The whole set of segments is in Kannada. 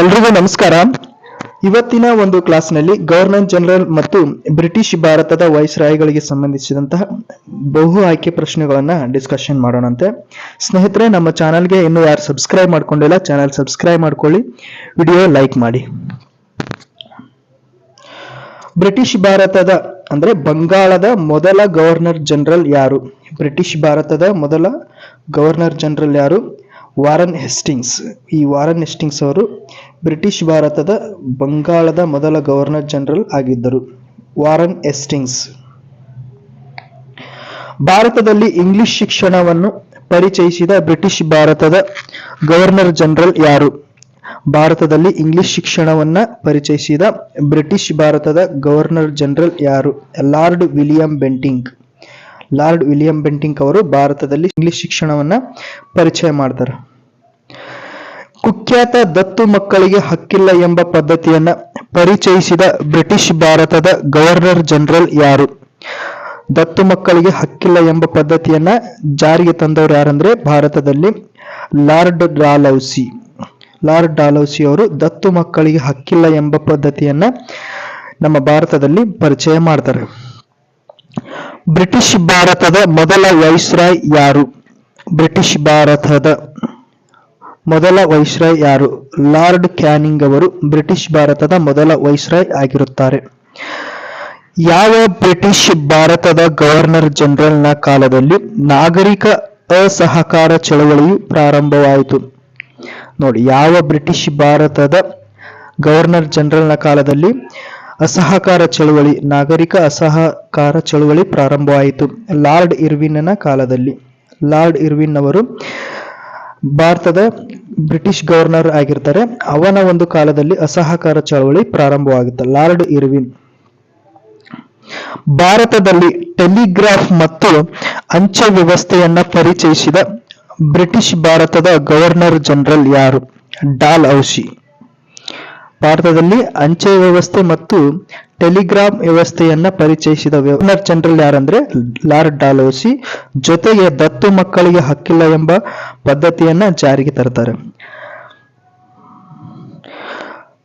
ಎಲ್ರಿಗೂ ನಮಸ್ಕಾರ. ಇವತ್ತಿನ ಒಂದು ಕ್ಲಾಸ್ನಲ್ಲಿ ಗವರ್ನರ್ ಜನರಲ್ ಮತ್ತು ಬ್ರಿಟಿಷ್ ಭಾರತದ ವೈಸ್ರಾಯ್ಗಳಿಗೆ ಸಂಬಂಧಿಸಿದಂತಹ ಬಹು ಆಯ್ಕೆ ಪ್ರಶ್ನೆಗಳನ್ನ ಡಿಸ್ಕಷನ್ ಮಾಡೋಣಂತೆ. ಸ್ನೇಹಿತರೆ, ನಮ್ಮ ಚಾನಲ್ಗೆ ಇನ್ನೂ ಯಾರು ಸಬ್ಸ್ಕ್ರೈಬ್ ಮಾಡ್ಕೊಂಡಿಲ್ಲ, ಚಾನಲ್ ಸಬ್ಸ್ಕ್ರೈಬ್ ಮಾಡ್ಕೊಳ್ಳಿ, ವಿಡಿಯೋ ಲೈಕ್ ಮಾಡಿ. ಬ್ರಿಟಿಷ್ ಭಾರತದ, ಅಂದ್ರೆ ಬಂಗಾಳದ ಮೊದಲ ಗವರ್ನರ್ ಜನರಲ್ ಯಾರು? ಬ್ರಿಟಿಷ್ ಭಾರತದ ಮೊದಲ ಗವರ್ನರ್ ಜನರಲ್ ಯಾರು? Warren Hastings. ಈ ವಾರನ್ ಹೆಸ್ಟಿಂಗ್ಸ್ ಅವರು ಬ್ರಿಟಿಷ್ ಭಾರತದ ಬಂಗಾಳದ ಮೊದಲ ಗವರ್ನರ್ ಜನರಲ್ ಆಗಿದ್ದರು, ವಾರನ್ ಎಸ್ಟಿಂಗ್ಸ್. ಭಾರತದಲ್ಲಿ ಇಂಗ್ಲಿಷ್ ಶಿಕ್ಷಣವನ್ನು ಪರಿಚಯಿಸಿದ ಬ್ರಿಟಿಷ್ ಭಾರತದ ಗವರ್ನರ್ ಜನರಲ್ ಯಾರು? ಭಾರತದಲ್ಲಿ ಇಂಗ್ಲಿಷ್ ಶಿಕ್ಷಣವನ್ನ ಪರಿಚಯಿಸಿದ ಬ್ರಿಟಿಷ್ ಭಾರತದ ಗವರ್ನರ್ ಜನರಲ್ ಯಾರು? Lord William Bentinck. Lord William Bentinck ಅವರು ಭಾರತದಲ್ಲಿ ಇಂಗ್ಲಿಷ್ ಶಿಕ್ಷಣವನ್ನ ಪರಿಚಯ ಮಾಡ್ತಾರೆ. ಕುಖ್ಯಾತ ದತ್ತು ಮಕ್ಕಳಿಗೆ ಹಕ್ಕಿಲ್ಲ ಎಂಬ ಪದ್ಧತಿಯನ್ನ ಪರಿಚಯಿಸಿದ ಬ್ರಿಟಿಷ್ ಭಾರತದ ಗವರ್ನರ್ ಜನರಲ್ ಯಾರು? ದತ್ತು ಮಕ್ಕಳಿಗೆ ಹಕ್ಕಿಲ್ಲ ಎಂಬ ಪದ್ಧತಿಯನ್ನ ಜಾರಿಗೆ ತಂದವರು ಯಾರಂದ್ರೆ ಭಾರತದಲ್ಲಿ ಲಾರ್ಡ್ ಡಾಲೌಸಿ. ಲಾರ್ಡ್ ಡಾಲೌಸಿ ಅವರು ದತ್ತು ಮಕ್ಕಳಿಗೆ ಹಕ್ಕಿಲ್ಲ ಎಂಬ ಪದ್ಧತಿಯನ್ನ ನಮ್ಮ ಭಾರತದಲ್ಲಿ ಪರಿಚಯ ಮಾಡ್ತಾರೆ. ಬ್ರಿಟಿಷ್ ಭಾರತದ ಮೊದಲ ವೈಸ್ರಾಯ್ ಯಾರು? ಬ್ರಿಟಿಷ್ ಭಾರತದ ಮೊದಲ ವೈಸ್ರಾಯ್ ಯಾರು? ಲಾರ್ಡ್ ಕ್ಯಾನಿಂಗ್ ಅವರು ಬ್ರಿಟಿಷ್ ಭಾರತದ ಮೊದಲ ವೈಸ್ರಾಯ್ ಆಗಿರುತ್ತಾರೆ. ಯಾವ ಬ್ರಿಟಿಷ್ ಭಾರತದ ಗವರ್ನರ್ ಜನರಲ್ನ ಕಾಲದಲ್ಲಿ ನಾಗರಿಕ ಅಸಹಕಾರ ಚಳವಳಿಯು ಪ್ರಾರಂಭವಾಯಿತು? ನೋಡಿ, ಯಾವ ಬ್ರಿಟಿಷ್ ಭಾರತದ ಗವರ್ನರ್ ಜನರಲ್ನ ಕಾಲದಲ್ಲಿ ಅಸಹಕಾರ ಚಳವಳಿ, ನಾಗರಿಕ ಅಸಹಕಾರ ಚಳುವಳಿ ಪ್ರಾರಂಭವಾಯಿತು? ಲಾರ್ಡ್ ಇರ್ವಿನ್ನ ಕಾಲದಲ್ಲಿ. ಲಾರ್ಡ್ ಇರ್ವಿನ್ ಅವರು ಭಾರತದ ಬ್ರಿಟಿಷ್ ಗವರ್ನರ್ ಆಗಿರ್ತಾರೆ. ಅವನ ಒಂದು ಕಾಲದಲ್ಲಿ ಅಸಹಕಾರ ಚಳವಳಿ ಪ್ರಾರಂಭವಾಗುತ್ತೆ ಲಾರ್ಡ್ ಇರ್ವಿನ್. ಭಾರತದಲ್ಲಿ ಟೆಲಿಗ್ರಾಫ್ ಮತ್ತು ಅಂಚೆ ವ್ಯವಸ್ಥೆಯನ್ನ ಪರಿಚಯಿಸಿದ ಬ್ರಿಟಿಷ್ ಭಾರತದ ಗವರ್ನರ್ ಜನರಲ್ ಯಾರು? ಡಾಲ್ ಔಷಿ ಭಾರತದಲ್ಲಿ ಅಂಚೆ ವ್ಯವಸ್ಥೆ ಮತ್ತು ಟೆಲಿಗ್ರಾಮ್ ವ್ಯವಸ್ಥೆಯನ್ನ ಪರಿಚಯಿಸಿದ ಗವರ್ನರ್ ಜನರಲ್ ಯಾರಂದ್ರೆ ಲಾರ್ಡ್ ಡಾಲೋಸಿ. ಜೊತೆಗೆ ದತ್ತು ಮಕ್ಕಳಿಗೆ ಹಕ್ಕಿಲ್ಲ ಎಂಬ ಪದ್ಧತಿಯನ್ನ ಜಾರಿಗೆ ತರ್ತಾರೆ.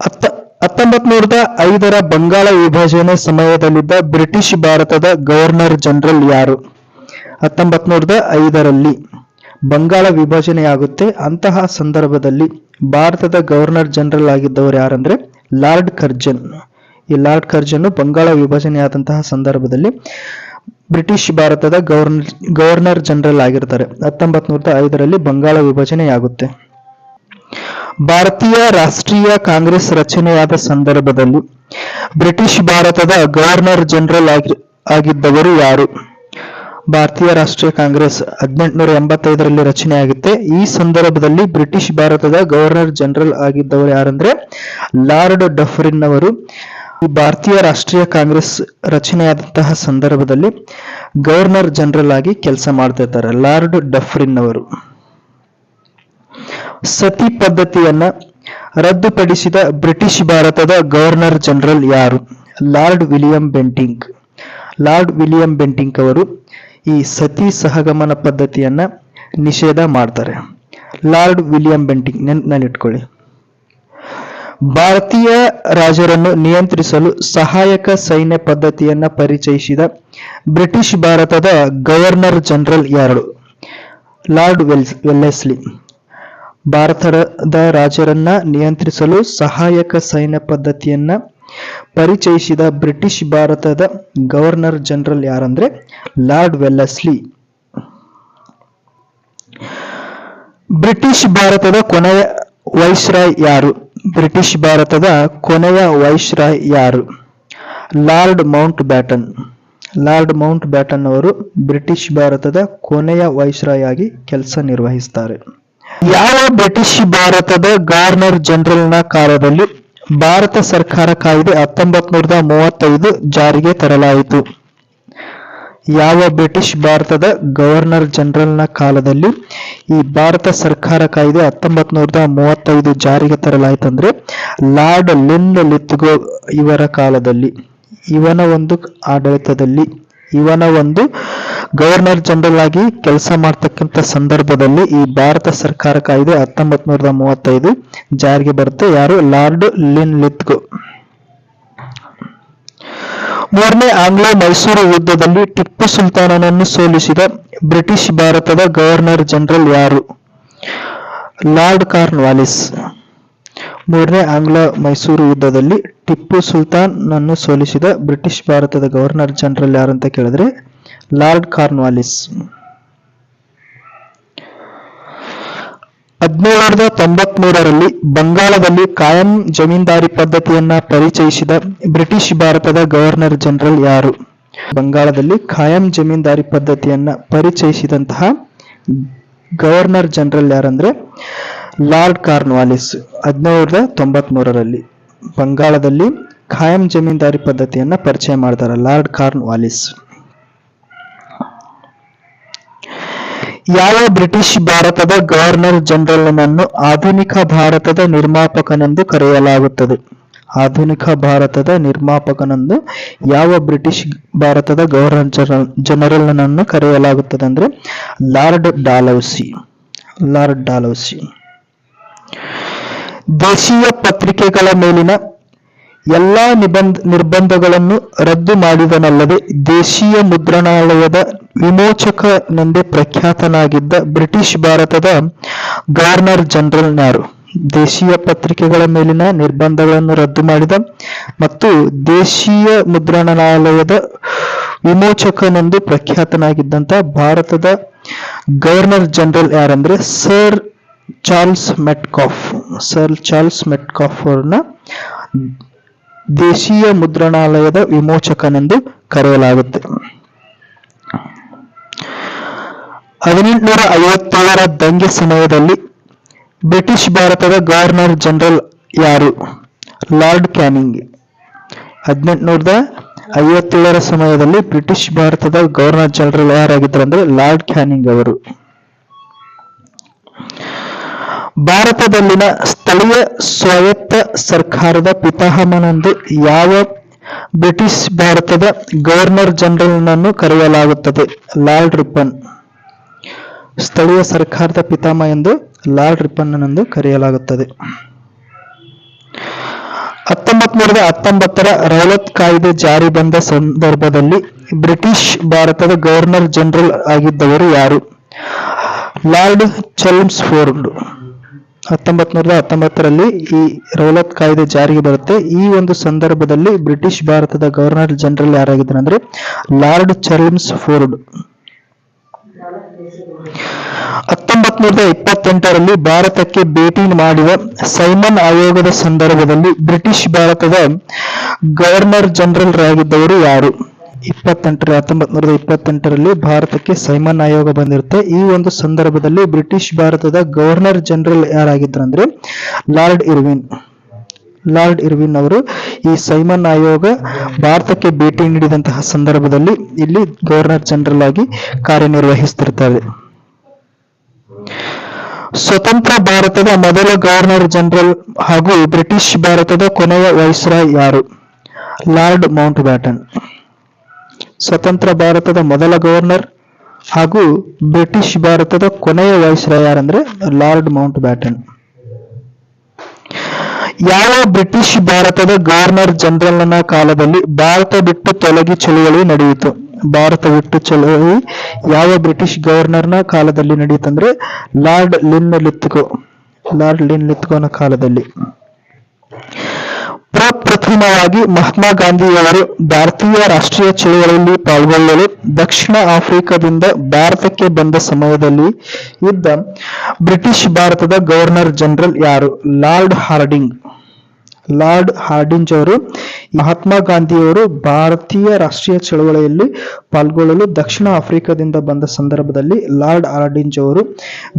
ಹತ್ತ ಹತ್ತೊಂಬತ್ ನೂರದ ಐದರ ಬಂಗಾಳ ವಿಭಜನೆ ಸಮಯದಲ್ಲಿದ್ದ ಬ್ರಿಟಿಷ್ ಭಾರತದ ಗವರ್ನರ್ ಜನರಲ್ ಯಾರು? ಹತ್ತೊಂಬತ್ ನೂರದ ಐದರಲ್ಲಿ ಬಂಗಾಳ ವಿಭಜನೆಯಾಗುತ್ತೆ. ಅಂತಹ ಸಂದರ್ಭದಲ್ಲಿ ಭಾರತದ ಗವರ್ನರ್ ಜನರಲ್ ಆಗಿದ್ದವರು ಯಾರಂದ್ರೆ ಲಾರ್ಡ್ ಕರ್ಜನ್. ಈ ಲಾರ್ಡ್ ಕರ್ಜನ್ ಬಂಗಾಳ ವಿಭಜನೆಯಾದಂತಹ ಸಂದರ್ಭದಲ್ಲಿ ಬ್ರಿಟಿಷ್ ಭಾರತದ ಗವರ್ನರ್ ಗವರ್ನರ್ ಜನರಲ್ ಆಗಿರ್ತಾರೆ. ಹತ್ತೊಂಬತ್ ನೂರದ ಐದರಲ್ಲಿ ಬಂಗಾಳ ವಿಭಜನೆಯಾಗುತ್ತೆ. ಭಾರತೀಯ ರಾಷ್ಟ್ರೀಯ ಕಾಂಗ್ರೆಸ್ ರಚನೆಯಾದ ಸಂದರ್ಭದಲ್ಲಿ ಬ್ರಿಟಿಷ್ ಭಾರತದ ಗವರ್ನರ್ ಜನರಲ್ ಆಗಿ ಆಗಿದ್ದವರು ಯಾರು? ಭಾರತೀಯ ರಾಷ್ಟ್ರೀಯ ಕಾಂಗ್ರೆಸ್ ಹದಿನೆಂಟುನೂರ ಎಂಬತ್ತೈದರಲ್ಲಿ ರಚನೆಯಾಗುತ್ತೆ. ಈ ಸಂದರ್ಭದಲ್ಲಿ ಬ್ರಿಟಿಷ್ ಭಾರತದ ಗವರ್ನರ್ ಜನರಲ್ ಆಗಿದ್ದವರು ಯಾರಂದ್ರೆ ಲಾರ್ಡ್ ಡಫರಿನ್ ಅವರು. ಭಾರತೀಯ ರಾಷ್ಟ್ರೀಯ ಕಾಂಗ್ರೆಸ್ ರಚನೆಯಾದಂತಹ ಸಂದರ್ಭದಲ್ಲಿ ಗವರ್ನರ್ ಜನರಲ್ ಆಗಿ ಕೆಲಸ ಮಾಡ್ತಾ ಇರ್ತಾರೆ ಲಾರ್ಡ್ ಡಫ್ರಿನ್ ಅವರು. ಸತಿ ಪದ್ಧತಿಯನ್ನ ರದ್ದುಪಡಿಸಿದ ಬ್ರಿಟಿಷ್ ಭಾರತದ ಗವರ್ನರ್ ಜನರಲ್ ಯಾರು? Lord William Bentinck Lord William Bentinck ಅವರು ಈ ಸತಿ ಸಹಗಮನ ಪದ್ಧತಿಯನ್ನ ನಿಷೇಧ ಮಾಡ್ತಾರೆ. ಲಾರ್ಡ್ ವಿಲಿಯಂ ಬೆಂಟಿಂಗ್ ನೆನಪಿನಲ್ಲಿಟ್ಕೊಳ್ಳಿ. ಭಾರತೀಯ ರಾಜರನ್ನು ನಿಯಂತ್ರಿಸಲು ಸಹಾಯಕ ಸೈನ್ಯ ಪದ್ಧತಿಯನ್ನ ಪರಿಚಯಿಸಿದ ಬ್ರಿಟಿಷ್ ಭಾರತದ ಗವರ್ನರ್ ಜನರಲ್ ಯಾರು? Lord Wells Wellesley. ಭಾರತದ ರಾಜರನ್ನ ನಿಯಂತ್ರಿಸಲು ಸಹಾಯಕ ಸೈನ್ಯ ಪದ್ಧತಿಯನ್ನ ಪರಿಚಯಿಸಿದ ಬ್ರಿಟಿಷ್ ಭಾರತದ ಗವರ್ನರ್ ಜನರಲ್ ಯಾರಂದ್ರೆ? Lord Wellesley. ಬ್ರಿಟಿಷ್ ಭಾರತದ ಕೊನೆಯ ವೈಸ್ರಾಯ್ ಯಾರು? ಬ್ರಿಟಿಷ್ ಭಾರತದ ಕೊನೆಯ ವೈಶ್ರಾಯ್ ಯಾರು? Lord Mountbatten. Lord Mountbatten ಅವರು ಬ್ರಿಟಿಷ್ ಭಾರತದ ಕೊನೆಯ ವೈಶ್ರಾಯ್ ಆಗಿ ಕೆಲಸ ನಿರ್ವಹಿಸ್ತಾರೆ. ಯಾವ ಬ್ರಿಟಿಷ್ ಭಾರತದ ಗವರ್ನರ್ ಜನರಲ್ನ ಕಾಲದಲ್ಲಿ ಭಾರತ ಸರ್ಕಾರ ಕಾಯ್ದೆ ಹತ್ತೊಂಬತ್ ನೂರದ ಮೂವತ್ತೈದು ಜಾರಿಗೆ ತರಲಾಯಿತು? ಯಾವ ಬ್ರಿಟಿಷ್ ಭಾರತದ ಗವರ್ನರ್ ಜನರಲ್ನ ಕಾಲದಲ್ಲಿ ಈ ಭಾರತ ಸರ್ಕಾರ ಕಾಯ್ದೆ ಹತ್ತೊಂಬತ್ ನೂರದ ಮೂವತ್ತೈದು ಜಾರಿಗೆ ಲಾರ್ಡ್ ಲಿನ್ ಲಿತ್ಗೋ ಇವರ ಕಾಲದಲ್ಲಿ. ಇವನ ಒಂದು ಆಡಳಿತದಲ್ಲಿ, ಇವನ ಒಂದು ಗವರ್ನರ್ ಜನರಲ್ ಆಗಿ ಕೆಲಸ ಮಾಡ್ತಕ್ಕಂಥ ಸಂದರ್ಭದಲ್ಲಿ ಈ ಭಾರತ ಸರ್ಕಾರ ಕಾಯ್ದೆ ಹತ್ತೊಂಬತ್ ನೂರದ ಮೂವತ್ತೈದು ಜಾರಿಗೆ ಬರುತ್ತೆ. ಯಾರು? Lord Linlithgow. ಮೂರನೇ ಆಂಗ್ಲೋ ಮೈಸೂರು ಯುದ್ಧದಲ್ಲಿ ಟಿಪ್ಪು ಸುಲ್ತಾನನನ್ನು ಸೋಲಿಸಿದ ಬ್ರಿಟಿಷ್ ಭಾರತದ ಗವರ್ನರ್ ಜನರಲ್ ಯಾರು? Lord Cornwallis. ಮೂರನೇ ಆಂಗ್ಲೋ ಮೈಸೂರು ಯುದ್ಧದಲ್ಲಿ ಟಿಪ್ಪು ಸುಲ್ತಾನ್ ನನ್ನು ಸೋಲಿಸಿದ ಬ್ರಿಟಿಷ್ ಭಾರತದ ಗವರ್ನರ್ ಜನರಲ್ ಯಾರು ಅಂತ ಕೇಳಿದ್ರೆ ಲಾರ್ಡ್ ಕಾರ್ನ್ ಹದಿನೇಳರದ ತೊಂಬತ್ಮೂರರಲ್ಲಿ ಬಂಗಾಳದಲ್ಲಿ ಕಾಯಂ ಜಮೀನ್ದಾರಿ ಪದ್ಧತಿಯನ್ನ ಪರಿಚಯಿಸಿದ ಬ್ರಿಟಿಷ್ ಭಾರತದ ಗವರ್ನರ್ ಜನರಲ್ ಯಾರು? ಬಂಗಾಳದಲ್ಲಿ ಕಾಯಂ ಜಮೀನ್ದಾರಿ ಪದ್ಧತಿಯನ್ನ ಪರಿಚಯಿಸಿದಂತಹ ಗವರ್ನರ್ ಜನರಲ್ ಯಾರಂದ್ರೆ ಲಾರ್ಡ್ ಕಾರ್ನ್ವಾಲಿಸ್, ಹದಿನೇಳರದ ತೊಂಬತ್ಮೂರರಲ್ಲಿ. ಬಂಗಾಳದಲ್ಲಿ ಖಾಯಂ ಜಮೀನ್ದಾರಿ ಪದ್ಧತಿಯನ್ನ ಪರಿಚಯ ಮಾಡ್ತಾರೆ ಲಾರ್ಡ್ ಕಾರ್ನ್ ಯಾವ ಬ್ರಿಟಿಷ್ ಭಾರತದ ಗವರ್ನರ್ ಜನರಲ್ನನ್ನು ಆಧುನಿಕ ಭಾರತದ ನಿರ್ಮಾಪಕನೆಂದು ಕರೆಯಲಾಗುತ್ತದೆ? ಆಧುನಿಕ ಭಾರತದ ನಿರ್ಮಾಪಕನೆಂದು ಯಾವ ಬ್ರಿಟಿಷ್ ಭಾರತದ ಗವರ್ನರ್ ಜನರಲ್, ಜನರಲ್ನನ್ನು ಕರೆಯಲಾಗುತ್ತದೆ ಅಂದ್ರೆ ಲಾರ್ಡ್ ಡಾಲೌಸಿ ಲಾರ್ಡ್ ಡಾಲೌಸಿ. ದೇಶೀಯ ಪತ್ರಿಕೆಗಳ ಮೇಲಿನ ಎಲ್ಲಾ ನಿಬಂಧ, ನಿರ್ಬಂಧಗಳನ್ನು ರದ್ದು ಮಾಡಿದನಲ್ಲದೆ ದೇಶೀಯ ಮುದ್ರಣಾಲಯದ ವಿಮೋಚಕನೆಂದೇ ಪ್ರಖ್ಯಾತನಾಗಿದ್ದ ಬ್ರಿಟಿಷ್ ಭಾರತದ ಗವರ್ನರ್ ಜನರಲ್ ಯಾರು ದೇಶೀಯ ಪತ್ರಿಕೆಗಳ ಮೇಲಿನ ನಿರ್ಬಂಧಗಳನ್ನು ರದ್ದು ಮಾಡಿದ ಮತ್ತು ದೇಶೀಯ ಮುದ್ರಣಾಲಯದ ವಿಮೋಚಕನೆಂದು ಪ್ರಖ್ಯಾತನಾಗಿದ್ದಂತ ಭಾರತದ ಗವರ್ನರ್ ಜನರಲ್ ಯಾರಂದ್ರೆ sir Charles Metcalfe. Sir Charles Metcalfe ಅವ್ರನ್ನ ದೇಶೀಯ ಮುದ್ರಣಾಲಯದ ವಿಮೋಚಕನೆಂದು ಕರೆಯಲಾಗುತ್ತೆ. ಹದಿನೆಂಟುನೂರ ಐವತ್ತೇಳರ ದಂಗೆ ಸಮಯದಲ್ಲಿ ಬ್ರಿಟಿಷ್ ಭಾರತದ ಗವರ್ನರ್ ಜನರಲ್ ಯಾರು? Lord Canning. ಹದಿನೆಂಟುನೂರದ ಐವತ್ತೇಳರ ಸಮಯದಲ್ಲಿ ಬ್ರಿಟಿಷ್ ಭಾರತದ ಗವರ್ನರ್ ಜನರಲ್ ಯಾರಾಗಿದ್ದರು ಅಂದ್ರೆ ಲಾರ್ಡ್ ಕ್ಯಾನಿಂಗ್ ಅವರು. ಭಾರತದಲ್ಲಿನ ಸ್ಥಳೀಯ ಸ್ವಾಯತ್ತ ಸರ್ಕಾರದ ಪಿತಾಮಹನೆಂದು ಯಾವ ಬ್ರಿಟಿಷ್ ಭಾರತದ ಗವರ್ನರ್ ಜನರಲ್ನನ್ನು ಕರೆಯಲಾಗುತ್ತದೆ? Lord Ripon. ಸ್ಥಳೀಯ ಸರ್ಕಾರದ ಪಿತಾಮಹ ಎಂದು ಲಾರ್ಡ್ ರಿಪನ್ನನೆಂದು ಕರೆಯಲಾಗುತ್ತದೆ. ಹತ್ತೊಂಬತ್ ಹತ್ತೊಂಬತ್ತರ ರೌಲತ್ ಕಾಯ್ದೆ ಜಾರಿ ಬಂದ ಸಂದರ್ಭದಲ್ಲಿ ಬ್ರಿಟಿಷ್ ಭಾರತದ ಗವರ್ನರ್ ಜನರಲ್ ಆಗಿದ್ದವರು ಯಾರು? ಲಾರ್ಡ್ ಚೆಲ್ಮ್ಸ್ಫೋರ್ಡ್ ಹತ್ತೊಂಬತ್ ನೂರದ ಹತ್ತೊಂಬತ್ತರಲ್ಲಿ ಈ ರೌಲತ್ ಕಾಯ್ದೆ ಜಾರಿಗೆ ಬರುತ್ತೆ. ಈ ಒಂದು ಸಂದರ್ಭದಲ್ಲಿ ಬ್ರಿಟಿಷ್ ಭಾರತದ ಗವರ್ನರ್ ಜನರಲ್ ಯಾರಾಗಿದ್ದಾರೆ ಅಂದ್ರೆ ಲಾರ್ಡ್ ಚರ್ಲ್ಸ್ ಫೋರ್ಡ್. ಹತ್ತೊಂಬತ್ ನೂರದ ಇಪ್ಪತ್ತೆಂಟರಲ್ಲಿ ಭಾರತಕ್ಕೆ ಭೇಟಿ ಮಾಡಿದ ಸೈಮನ್ ಆಯೋಗದ ಸಂದರ್ಭದಲ್ಲಿ ಬ್ರಿಟಿಷ್ ಭಾರತದ ಗವರ್ನರ್ ಜನರಲ್ ಆಗಿದ್ದವರು ಯಾರು? ಇಪ್ಪತ್ತೆಂಟರ ಹತ್ತೊಂಬತ್ ನೂರದ ಇಪ್ಪತ್ತೆಂಟರಲ್ಲಿ ಭಾರತಕ್ಕೆ ಸೈಮನ್ ಆಯೋಗ ಬಂದಿರುತ್ತೆ. ಈ ಒಂದು ಸಂದರ್ಭದಲ್ಲಿ ಬ್ರಿಟಿಷ್ ಭಾರತದ ಗವರ್ನರ್ ಜನರಲ್ ಯಾರಾಗಿದ್ರು ಅಂದ್ರೆ ಲಾರ್ಡ್ ಇರ್ವಿನ್. ಲಾರ್ಡ್ ಇರ್ವಿನ್ ಅವರು ಈ ಸೈಮನ್ ಆಯೋಗ ಭಾರತಕ್ಕೆ ಭೇಟಿ ನೀಡಿದಂತಹ ಸಂದರ್ಭದಲ್ಲಿ ಇಲ್ಲಿ ಗವರ್ನರ್ ಜನರಲ್ ಆಗಿ ಕಾರ್ಯನಿರ್ವಹಿಸ್ತಿರ್ತಾರೆ. ಸ್ವತಂತ್ರ ಭಾರತದ ಮೊದಲ ಗವರ್ನರ್ ಜನರಲ್ ಹಾಗೂ ಬ್ರಿಟಿಷ್ ಭಾರತದ ಕೊನೆಯ ವೈಸ್ರಾಯ್ ಯಾರು? ಲಾರ್ಡ್ ಮೌಂಟ್ ಬ್ಯಾಟನ್ ಸ್ವತಂತ್ರ ಭಾರತದ ಮೊದಲ ಗವರ್ನರ್ ಹಾಗೂ ಬ್ರಿಟಿಷ್ ಭಾರತದ ಕೊನೆಯ ವೈಸ್ರಾಯ್ ಯಾರಂದ್ರೆ? ಲಾರ್ಡ್ ಮೌಂಟ್ ಬ್ಯಾಟನ್ ಯಾವ ಬ್ರಿಟಿಷ್ ಭಾರತದ ಗವರ್ನರ್ ಜನರಲ್ನ ಕಾಲದಲ್ಲಿ ಭಾರತ ಬಿಟ್ಟು ತೊಲಗಿ ಚಳುವಳಿ ನಡೆಯಿತು? ಭಾರತ ಬಿಟ್ಟು ಚಳವಳಿ ಯಾವ ಬ್ರಿಟಿಷ್ ಗವರ್ನರ್ನ ಕಾಲದಲ್ಲಿ ನಡೆಯುತ್ತಂದ್ರೆ ಲಾರ್ಡ್ ಲಿನ್ ಲಿತ್ಕೋ ಲಾರ್ಡ್ ಲಿನ್ ಲಿತ್ಕೋನ ಕಾಲದಲ್ಲಿ. ಪ್ರಪ್ರಥಮವಾಗಿ ಮಹಾತ್ಮ ಗಾಂಧಿಯವರು ಭಾರತೀಯ ರಾಷ್ಟ್ರೀಯ ಚಳುವಳಿಯಲ್ಲಿ ಪಾಲ್ಗೊಳ್ಳಲು ದಕ್ಷಿಣ ಆಫ್ರಿಕಾದಿಂದ ಭಾರತಕ್ಕೆ ಬಂದ ಸಮಯದಲ್ಲಿ ಇದ್ದ ಬ್ರಿಟಿಷ್ ಭಾರತದ ಗವರ್ನರ್ ಜನರಲ್ ಯಾರು? Lord Harding. ಲಾರ್ಡ್ ಹಾರ್ಡಿಂಜ್ ಅವರು ಮಹಾತ್ಮ ಗಾಂಧಿಯವರು ಭಾರತೀಯ ರಾಷ್ಟ್ರೀಯ ಚಳವಳಿಯಲ್ಲಿ ಪಾಲ್ಗೊಳ್ಳಲು ದಕ್ಷಿಣ ಆಫ್ರಿಕಾದಿಂದ ಬಂದ ಸಂದರ್ಭದಲ್ಲಿ ಲಾರ್ಡ್ ಹಾರ್ಡಿಂಜ್ ಅವರು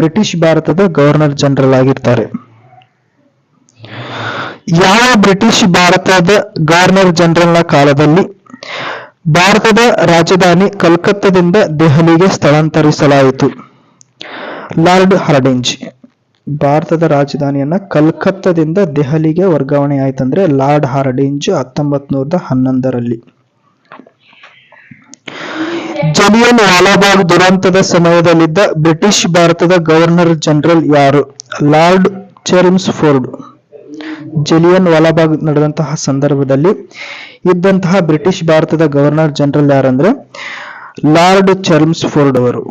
ಬ್ರಿಟಿಷ್ ಭಾರತದ ಗವರ್ನರ್ ಜನರಲ್ ಆಗಿರ್ತಾರೆ. ಯಾವ ಬ್ರಿಟಿಷ್ ಭಾರತದ ಗವರ್ನರ್ ಜನರಲ್ನ ಕಾಲದಲ್ಲಿ ಭಾರತದ ರಾಜಧಾನಿ ಕಲ್ಕತ್ತಾದಿಂದ ದೆಹಲಿಗೆ ಸ್ಥಳಾಂತರಿಸಲಾಯಿತು? Lord Hardinge. ಭಾರತದ ರಾಜಧಾನಿಯನ್ನ ಕಲ್ಕತ್ತಾದಿಂದ ದೆಹಲಿಗೆ ವರ್ಗಾವಣೆ ಆಯ್ತಂದ್ರೆ ಲಾರ್ಡ್ ಹಾರ್ಡಿಂಜ್ ಹತ್ತೊಂಬತ್ ನೂರದ ಹನ್ನೊಂದರಲ್ಲಿ. ಜಲಿಯನ್ ವಾಲಾಬಾಗ್ ದುರಂತದ ಸಮಯದಲ್ಲಿದ್ದ ಬ್ರಿಟಿಷ್ ಭಾರತದ ಗವರ್ನರ್ ಜನರಲ್ ಯಾರು? ಲಾರ್ಡ್ ಚೆರಿಮ್ಸ್ಫೋರ್ಡ್ ಜಲಿಯನ್ ವಾಲಾಬಾಗ್ ನಡೆದಂತಹ ಸಂದರ್ಭದಲ್ಲಿ ಇದ್ದಂತಹ ಬ್ರಿಟಿಷ್ ಭಾರತದ ಗವರ್ನರ್ ಜನರಲ್ ಯಾರಂದ್ರೆ ಲಾರ್ಡ್ ಚೆರಿಮ್ಸ್ಫೋರ್ಡ್ ಅವರು.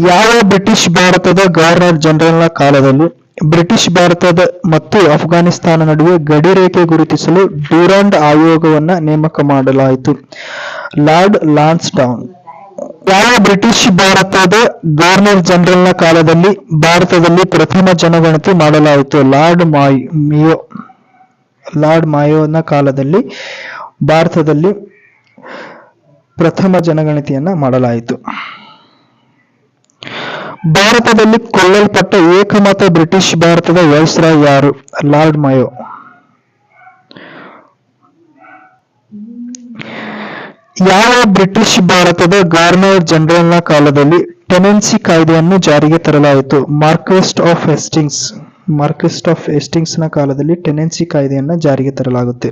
ಯಾವ ಬ್ರಿಟಿಷ್ ಭಾರತದ ಗವರ್ನರ್ ಜನರಲ್ನ ಕಾಲದಲ್ಲಿ ಬ್ರಿಟಿಷ್ ಭಾರತದ ಮತ್ತು ಅಫ್ಘಾನಿಸ್ತಾನ ನಡುವೆ ಗಡಿ ರೇಖೆ ಗುರುತಿಸಲು ಡ್ಯೂರಾಂಡ್ ಆಯೋಗವನ್ನ ನೇಮಕ ಮಾಡಲಾಯಿತು. Lord Lansdowne. ಯಾವ ಬ್ರಿಟಿಷ್ ಭಾರತದ ಗವರ್ನರ್ ಜನರಲ್ನ ಕಾಲದಲ್ಲಿ ಭಾರತದಲ್ಲಿ ಪ್ರಥಮ ಜನಗಣತಿ ಮಾಡಲಾಯಿತು? ಲಾರ್ಡ್ ಮಾಯ್, ಮಿಯೋ, ಲಾರ್ಡ್ ಮಾಯೋನ ಕಾಲದಲ್ಲಿ ಭಾರತದಲ್ಲಿ ಪ್ರಥಮ ಜನಗಣತಿಯನ್ನ ಮಾಡಲಾಯಿತು. ಭಾರತದಲ್ಲಿ ಕೊಲ್ಲಲ್ಪಟ್ಟ ಏಕಮಾತ್ರ ಬ್ರಿಟಿಷ್ ಭಾರತದ ವೈಸ್ರಾಯ್ ಯಾರು? Lord Mayo. ಯಾವ ಬ್ರಿಟಿಷ್ ಭಾರತದ ಗವರ್ನರ್ ಜನರಲ್ನ ಕಾಲದಲ್ಲಿ ಟೆನೆನ್ಸಿ ಕಾಯ್ದೆಯನ್ನು ಜಾರಿಗೆ ತರಲಾಯಿತು? Marquess of Hastings. Marquess of ಹೆಸ್ಟಿಂಗ್ಸ್ನ ಕಾಲದಲ್ಲಿ ಟೆನೆನ್ಸಿ ಕಾಯ್ದೆಯನ್ನು ಜಾರಿಗೆ ತರಲಾಗುತ್ತೆ.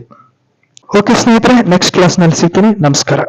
ಓಕೆ ಸ್ನೇಹಿತರೆ, ನೆಕ್ಸ್ಟ್ ಕ್ಲಾಸ್ನಲ್ಲಿ ಸಿಗ್ತೀನಿ. ನಮಸ್ಕಾರ.